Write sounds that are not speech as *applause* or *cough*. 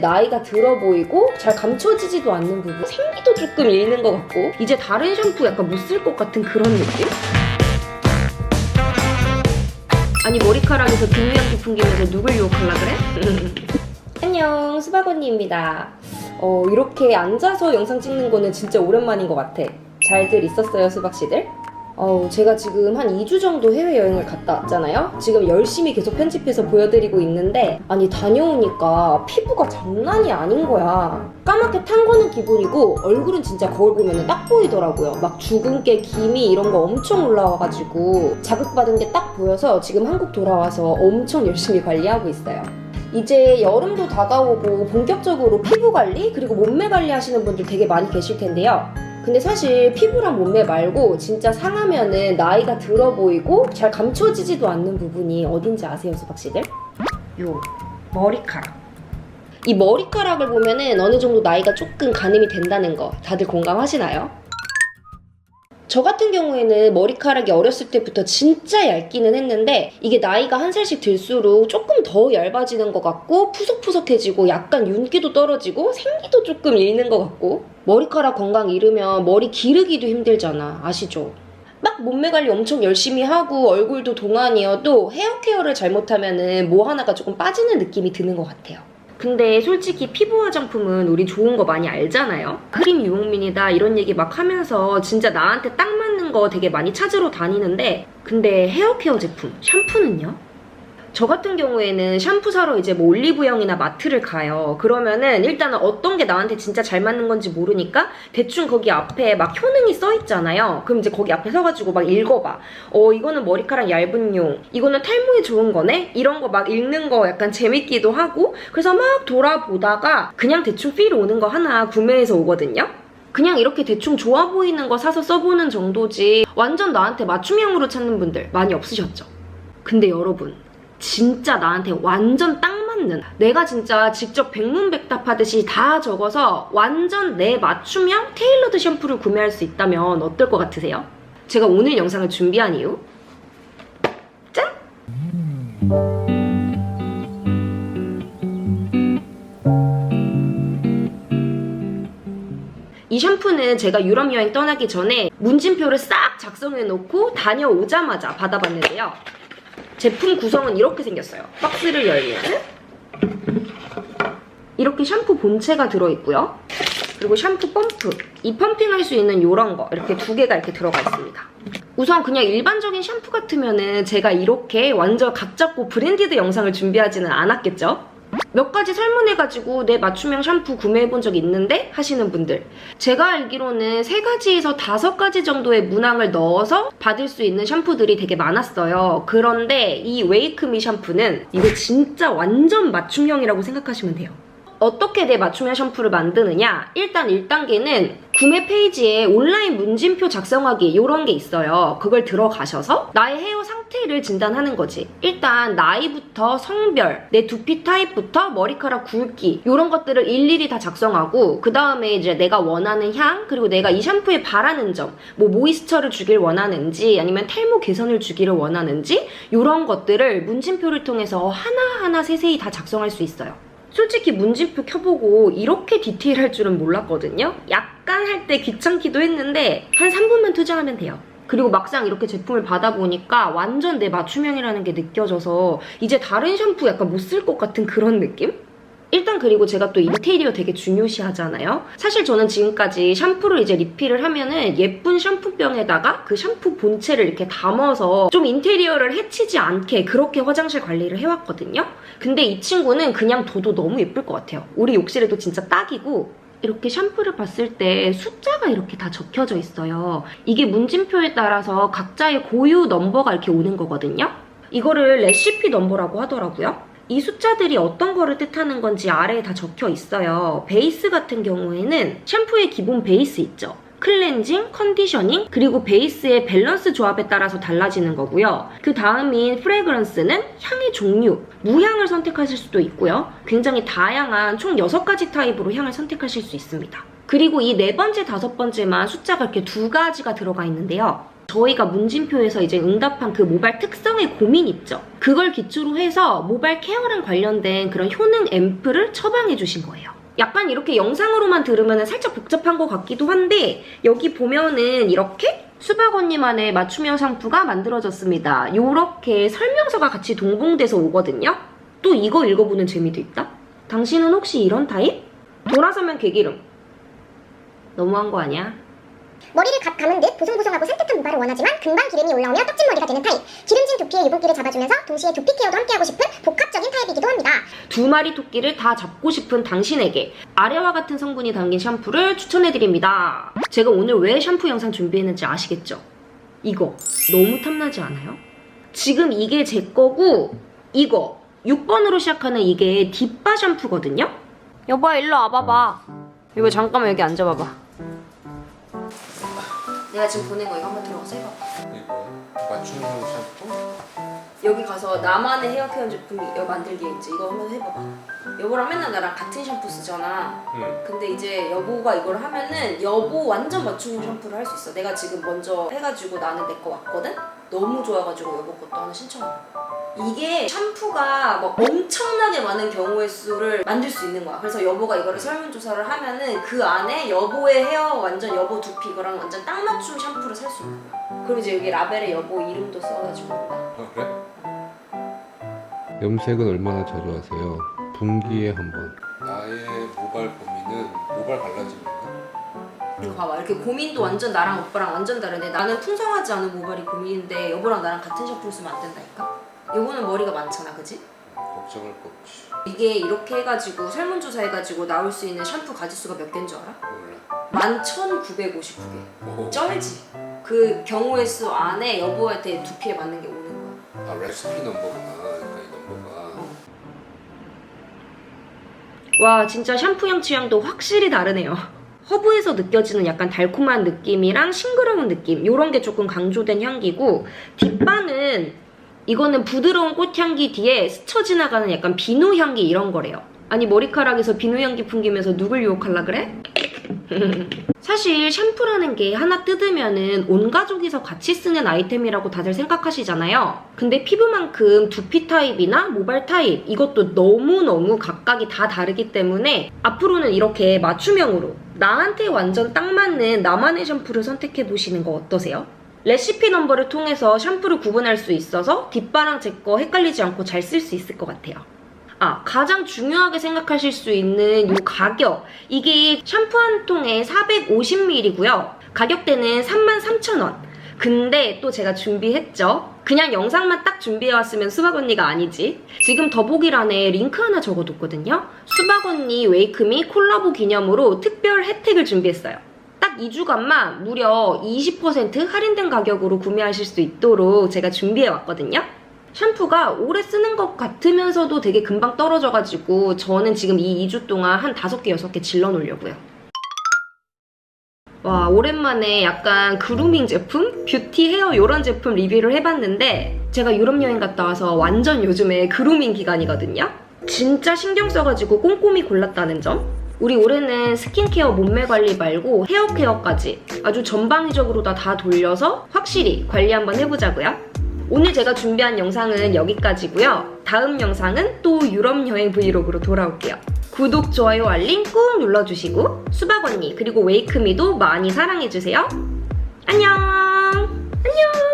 나이가 들어 보이고 잘 감춰지지도 않는 부분 생기도 조금 잃는 것 같고 이제 다른 샴푸 약간 못 쓸 것 같은 그런 느낌? 아니 머리카락에서 뒷면기 풍기면서 누굴 유혹하려 그래? *laughs* 안녕 수박 언니입니다 어, 이렇게 앉아서 영상 찍는 거는 진짜 오랜만인 것 같아 잘들 있었어요 수박 씨들? 어, 제가 지금 한 2주 정도 해외여행을 갔다 왔잖아요? 지금 열심히 계속 편집해서 보여드리고 있는데, 아니, 다녀오니까 피부가 장난이 아닌 거야. 까맣게 탄 거는 기본이고, 얼굴은 진짜 거울 보면 딱 보이더라고요. 막 주근깨, 기미 이런 거 엄청 올라와가지고, 자극받은 게 딱 보여서 지금 한국 돌아와서 엄청 열심히 관리하고 있어요. 이제 여름도 다가오고 본격적으로 피부 관리 그리고 몸매 관리 하시는 분들 되게 많이 계실 텐데요. 근데 사실 피부랑 몸매 말고 진짜 상하면은 나이가 들어 보이고 잘 감춰지지도 않는 부분이 어딘지 아세요, 수박씨들? 요 머리카락. 이 머리카락을 보면은 어느 정도 나이가 조금 가늠이 된다는 거 다들 공감하시나요? 저 같은 경우에는 머리카락이 어렸을 때부터 진짜 얇기는 했는데 이게 나이가 한 살씩 들수록 조금 더 얇아지는 것 같고 푸석푸석해지고 약간 윤기도 떨어지고 생기도 조금 잃는 것 같고 머리카락 건강 잃으면 머리 기르기도 힘들잖아 아시죠? 막 몸매 관리 엄청 열심히 하고 얼굴도 동안이어도 헤어 케어를 잘못하면 은 뭐 하나가 조금 빠지는 느낌이 드는 것 같아요. 근데 솔직히 피부 화장품은 우리 좋은 거 많이 알잖아요? 크림 유목민이다 이런 얘기 막 하면서 진짜 나한테 딱 맞는 거 되게 많이 찾으러 다니는데 근데 헤어 케어 제품, 샴푸는요? 저 같은 경우에는 샴푸 사러 이제 뭐 올리브영이나 마트를 가요. 그러면은 일단은 어떤 게 나한테 진짜 잘 맞는 건지 모르니까 대충 거기 앞에 막 효능이 써 있잖아요. 그럼 이제 거기 앞에 서가지고 막 읽어봐. 어, 이거는 머리카락 얇은 용. 이거는 탈모에 좋은 거네? 이런 거 막 읽는 거 약간 재밌기도 하고. 그래서 막 돌아보다가 그냥 대충 필 오는 거 하나 구매해서 오거든요. 그냥 이렇게 대충 좋아 보이는 거 사서 써보는 정도지 완전 나한테 맞춤형으로 찾는 분들 많이 없으셨죠? 근데 여러분 진짜 나한테 완전 딱 맞는 내가 진짜 직접 백문백답하듯이 다 적어서 완전 내 맞춤형 테일러드 샴푸를 구매할 수 있다면 어떨 것 같으세요? 제가 오늘 영상을 준비한 이유 짠! 이 샴푸는 제가 유럽 여행 떠나기 전에 문진표를 싹 작성해 놓고 다녀오자마자 받아봤는데요. 제품 구성은 이렇게 생겼어요. 박스를 열면 이렇게 샴푸 본체가 들어있고요. 그리고 샴푸 펌프. 이 펌핑할 수 있는 이런 거 이렇게 두 개가 이렇게 들어가 있습니다. 우선 그냥 일반적인 샴푸 같으면은 제가 이렇게 완전 각 잡고 브랜디드 영상을 준비하지는 않았겠죠? 몇 가지 설문해가지고 내 맞춤형 샴푸 구매해본 적 있는데 하시는 분들. 제가 알기로는 세 가지에서 다섯 가지 정도의 문항을 넣어서 받을 수 있는 샴푸들이 되게 많았어요. 그런데 이 웨이크미 샴푸는 이거 진짜 완전 맞춤형이라고 생각하시면 돼요 어떻게 내 맞춤형 샴푸를 만드느냐? 일단 1단계는 구매 페이지에 온라인 문진표 작성하기 이런 게 있어요. 그걸 들어가셔서 나의 헤어 상태를 진단하는 거지. 일단 나이부터 성별, 내 두피 타입부터 머리카락 굵기 이런 것들을 일일이 다 작성하고 그 다음에 이제 내가 원하는 향 그리고 내가 이 샴푸에 바라는 점, 뭐 모이스처를 주길 원하는지 아니면 탈모 개선을 주기를 원하는지 이런 것들을 문진표를 통해서 하나하나 세세히 다 작성할 수 있어요. 솔직히 문진표 켜보고 이렇게 디테일할 줄은 몰랐거든요. 약간 할 때 귀찮기도 했는데 한 3분만 투자하면 돼요. 그리고 막상 이렇게 제품을 받아보니까 완전 내 맞춤형이라는 게 느껴져서 이제 다른 샴푸 약간 못 쓸 것 같은 그런 느낌? 일단 그리고 제가 또 인테리어 되게 중요시 하잖아요. 사실 저는 지금까지 샴푸를 이제 리필을 하면은 예쁜 샴푸병에다가 그 샴푸 본체를 이렇게 담아서 좀 인테리어를 해치지 않게 그렇게 화장실 관리를 해왔거든요. 근데 이 친구는 그냥 둬도 너무 예쁠 것 같아요. 우리 욕실에도 진짜 딱이고 이렇게 샴푸를 봤을 때 숫자가 이렇게 다 적혀져 있어요. 이게 문진표에 따라서 각자의 고유 넘버가 이렇게 오는 거거든요. 이거를 레시피 넘버라고 하더라고요. 이 숫자들이 어떤 거를 뜻하는 건지 아래에 다 적혀 있어요. 베이스 같은 경우에는 샴푸의 기본 베이스 있죠. 클렌징, 컨디셔닝, 그리고 베이스의 밸런스 조합에 따라서 달라지는 거고요. 그 다음인 프레그런스는 향의 종류, 무향을 선택하실 수도 있고요. 굉장히 다양한 총 6가지 타입으로 향을 선택하실 수 있습니다. 그리고 이 네 번째, 다섯 번째만 숫자가 이렇게 두 가지가 들어가 있는데요. 저희가 문진표에서 이제 응답한 그 모발 특성의 고민 있죠. 그걸 기초로 해서 모발 케어랑 관련된 그런 효능 앰플을 처방해 주신 거예요. 약간 이렇게 영상으로만 들으면 살짝 복잡한 것 같기도 한데 여기 보면은 이렇게 수박 언니만의 맞춤형 샴푸가 만들어졌습니다. 요렇게 설명서가 같이 동봉돼서 오거든요. 또 이거 읽어보는 재미도 있다. 당신은 혹시 이런 타입? 돌아서면 개기름. 너무한 거 아니야? 머리를 갓 감은 듯 보송보송하고 산뜻한 모발을 원하지만 금방 기름이 올라오며 떡진 머리가 되는 타입. 기름진 두피의 유분기를 잡아주면서 동시에 두피 케어도 함께하고 싶은 복합적인 타입이기도 합니다. 두 마리 토끼를 다 잡고 싶은 당신에게 아래와 같은 성분이 담긴 샴푸를 추천해드립니다. 제가 오늘 왜 샴푸 영상 준비했는지 아시겠죠? 이거 너무 탐나지 않아요? 지금 이게 제 거고 이거 6번으로 시작하는 이게 딥바 샴푸거든요? 여보 일로 와봐봐. 여보 잠깐만 여기 앉아봐봐. 내가 지금 보낸 거 이거 한번 들어가서 해봐봐. 이거 맞춤형 샴푸? 여기 가서 나만의 헤어 케어 제품 여기 만들기 있지 이거 한번 해봐봐 여보랑 맨날 나랑 같은 샴푸 쓰잖아 응. 근데 이제 여보가 이걸 하면은 여보 완전 맞춤형 샴푸를 할 수 있어 내가 지금 먼저 해가지고 나는 내 거 왔거든? 너무 좋아가지고 여보 것도 하나 거야 이게 샴푸가 막 엄청나게 많은 경우의 수를 만들 수 있는 거야 그래서 여보가 이거를 설문조사를 하면은 그 안에 여보의 헤어 완전 여보 두피 이거랑 완전 딱 맞춤 샴푸를 살 수 있는 거야 그리고 이제 여기 라벨에 여보 이름도 써가지고 아 그래? 염색은 얼마나 자주 하세요? 분기에 한 번. 나의 모발 고민은 모발 갈라집니다. 이거 봐봐 이렇게 고민도 완전 나랑 오빠랑 완전 다르네 나는 풍성하지 않은 모발이 고민인데 여보랑 나랑 같은 샴푸를 쓰면 안 된다니까 여보는 머리가 많잖아 그지? 걱정할 거 없지. 이게 이렇게 해가지고 설문조사 해가지고 나올 수 있는 샴푸 가지수가 몇 개인 줄 알아? 몰라. 11,959개 오. 쩔지? 그 경우의 수 안에 여보한테 두피에 맞는 게 오는 거야 아 레시피 넘버구나. 그러니까 이 넘버가. 와 진짜 샴푸형 취향도 확실히 다르네요. 허브에서 느껴지는 약간 달콤한 느낌이랑 싱그러운 느낌 요런 게 조금 강조된 향기고 뒷바는 이거는 부드러운 꽃향기 뒤에 스쳐 지나가는 약간 비누 향기 이런 거래요. 아니 머리카락에서 비누 향기 풍기면서 누굴 유혹할라 그래? *laughs* 사실 샴푸라는 게 하나 뜯으면은 온 가족이서 같이 쓰는 아이템이라고 다들 생각하시잖아요. 근데 피부만큼 두피 타입이나 모발 타입 이것도 너무너무 각각이 다 다르기 때문에 앞으로는 이렇게 맞춤형으로 나한테 완전 딱 맞는 나만의 샴푸를 선택해 보시는 거 어떠세요? 레시피 넘버를 통해서 샴푸를 구분할 수 있어서 뒷바랑 제 거 헷갈리지 않고 잘 쓸 수 있을 것 같아요. 아, 가장 중요하게 생각하실 수 있는 이 가격. 이게 샴푸 한 통에 450ml고요. 가격대는 33,000원. 근데 또 제가 준비했죠. 그냥 영상만 딱 준비해왔으면 수박 언니가 아니지. 지금 더보기란에 링크 하나 적어뒀거든요. 수박 언니 웨이크미 콜라보 기념으로 특별 혜택을 준비했어요. 딱 2주간만 무려 20% 할인된 가격으로 구매하실 수 있도록 제가 준비해왔거든요. 샴푸가 오래 쓰는 것 같으면서도 되게 금방 떨어져가지고 저는 지금 이 2주 동안 한 5개, 6개 질러 놓으려고요. 와, 오랜만에 약간 그루밍 제품? 뷰티 헤어 이런 제품 리뷰를 해봤는데 제가 유럽 여행 갔다 와서 완전 요즘에 그루밍 기간이거든요? 진짜 신경 써가지고 꼼꼼히 골랐다는 점? 우리 올해는 스킨케어 몸매 관리 말고 헤어 케어까지 아주 전방위적으로 다, 다 돌려서 확실히 관리 한번 해보자고요. 오늘 제가 준비한 영상은 여기까지고요. 다음 영상은 또 유럽 여행 브이로그로 돌아올게요. 구독, 좋아요, 알림 꾹 눌러주시고 수박 언니 그리고 웨이크미도 많이 사랑해주세요. 안녕! 안녕!